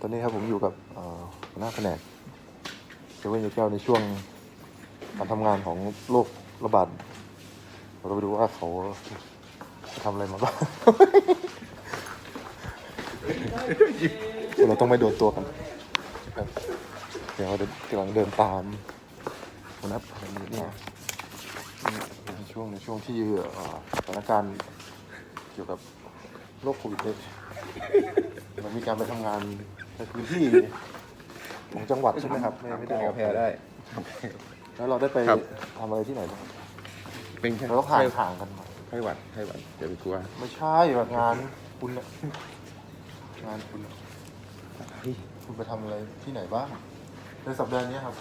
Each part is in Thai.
ตอนนี้ครับผมอยู่กับหัวหน้าแผนกเซเว่นยาแก้วในช่วงการทำงานของโรคระบาดเราไปดูว่าเขาทำอะไรมาบ้างเราต้องไม่โดนตัวกัน เดี๋ยวเรากำลังเดินตามหัวหน้าแผนกเนี่ยในช่วงในช่วงที่สถานการณ์เกี่ยวกับโรคโควิดเนี่ย มันมีการไปทำงานในพื้นที่ของจังหวัดใช่ไหมครับไม่ไม่ได้กาแฟได้แล้วเราได้ไปครับ ทำอะไรที่ไหนบ้างเป็นแค่เราต้องห่างห่างกันหน่อยไข้หวัดไข้หวัดอย่าไปกลัวไม่ใช่แบบงานคุณน่ะงานคุณน่ะคุณไปทำอะไรที่ไหนบ้างในสัปดาห์นี้ครับ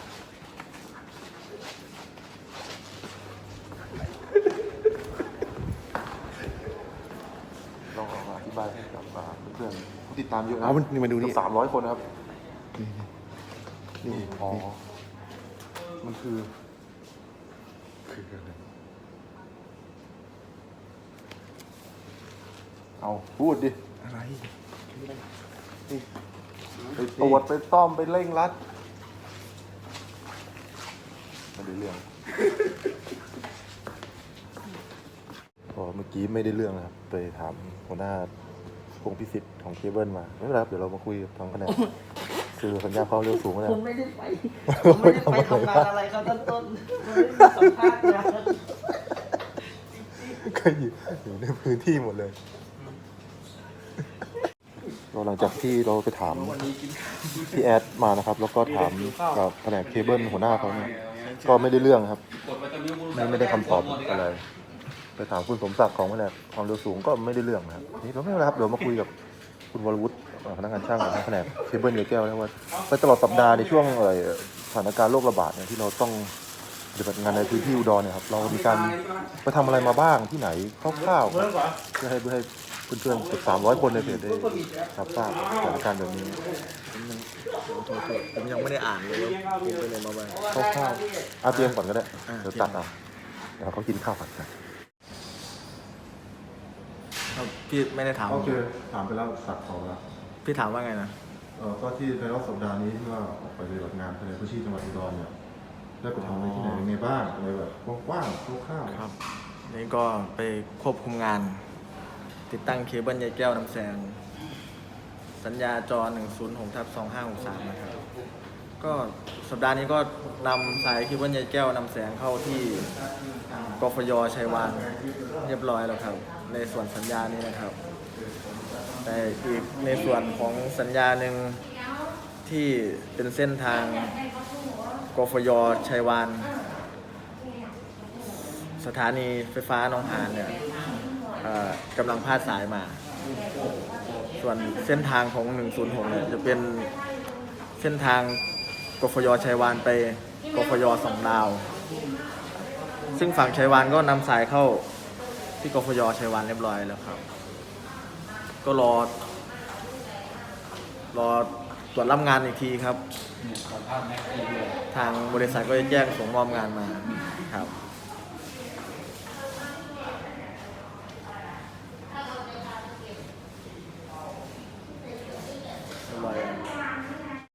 ลองเอามาอธิบายให้กับอ่าเพื่อนๆผู้ติดตามเยอะนะเอามันนี่มาดูนี่ สามร้อยคนนะครับ นี่อ๋อ มันคือ คืออะไรเอาพูดดิ อะไรไปตรวจไปซ่อมไปเร่งรัดไม่ได้เรื่อง พอเมื่อกี้ไม่ได้เรื่องนะครับ ไปถามหัวหน้าพงพิสิทธิ์ของเคเบิลมา ไม่เป็นไรครับเดี๋ยวเรามาคุยกับทางแผนกคือสัญญาความเร็วสูงนะ ผมไม่ได้ไป ผมไม่ได้ไปทำงานอะไรครับต้นต้นผมไม่ได้สัมภาษณ์งานก็อยู่อยู่ในพื้นที่หมดเลยก็หลังจากที่เราไปถามพี่แอดมานะครับ แล้วก็ถามกับแผนกเคเบิลหัวหน้าเขาเนี่ยก็ไม่ได้เรื่องครับ ไม่ไม่ได้คำตอบอะไร ไปถามคุณสมศักดิ์ของแผนกความเร็วสูงก็ไม่ได้เรื่องนะครับนี่เราไม่เป็นไรครับเดี๋ยวมาคุยกับคุณวรวุฒิเอ่อพนักงานช่างของแผนกเคเบิลเยแก้วนะว่าไปตลอดสัปดาห์ในช่วงเอ่อสถานการณ์โรคระบาดเนี่ยที่เราต้องปฏิบัติงานในพื้นที่อุดรเนี่ยครับเรามีการไปทำอะไรมาบ้างที่ไหนคร่าวๆครับเพื่อให้เพื่อให้เพื่อนๆเกือบสามร้อยคนในเพจได้รับทราบสถานการณ์แบบนี้ผมยังไม่ได้อ่านเลยว่าผมไปเลยมาบ้างคร่าวๆเอาเตรียมก่อนก็ได้อ่าเดี๋ยวตัดเอาเดี๋ยวเขากินข้าวก่อนกัน ครับพี่ไม่ได้ถาม โอเคถามไปแล้วตัดเขาแล้วพี่ถามว่าไงนะ เอ่อก็ที่ในรอบสัปดาห์นี้ที่ว่าออกไปปฏิบัติงานภายในพื้นที่จังหวัดอุดรเนี่ยได้ไปทำอะไรที่ไหนยังไงบ้างอะไรแบบกว้างๆคร่าวๆครับ นี่ก็ไปควบคุมงาน ติดตั้งเคเบิลใยแก้วน้ำแสง สัญญาจอ 106ทับ2563 นะครับ ก็สัปดาห์นี้ก็นำสายเคเบิลใยแก้วนำแสงเข้าที่กฟยชัยวานเรียบร้อยแล้วครับ ในส่วนสัญญานี้นะครับ แต่อีกในส่วนของสัญญาหนึ่งที่เป็นเส้นทางกฟยชัยวานสถานีไฟฟ้าหน้องหานเนี่ยกำลังพาดสายมา ส่วนเส้นทางของ 106เนี่ยจะเป็นเส้นทาง กฟยชัยวานไปกฟยสองดาว ซึ่งฝั่งชัยวานก็นำสายเข้าที่กฟยชัยวานเรียบร้อยแล้วครับ ก็รอ รอตรวจรับงานอีกทีครับ ทางบริษัทก็จะแจ้งส่งมอบงานมาครับ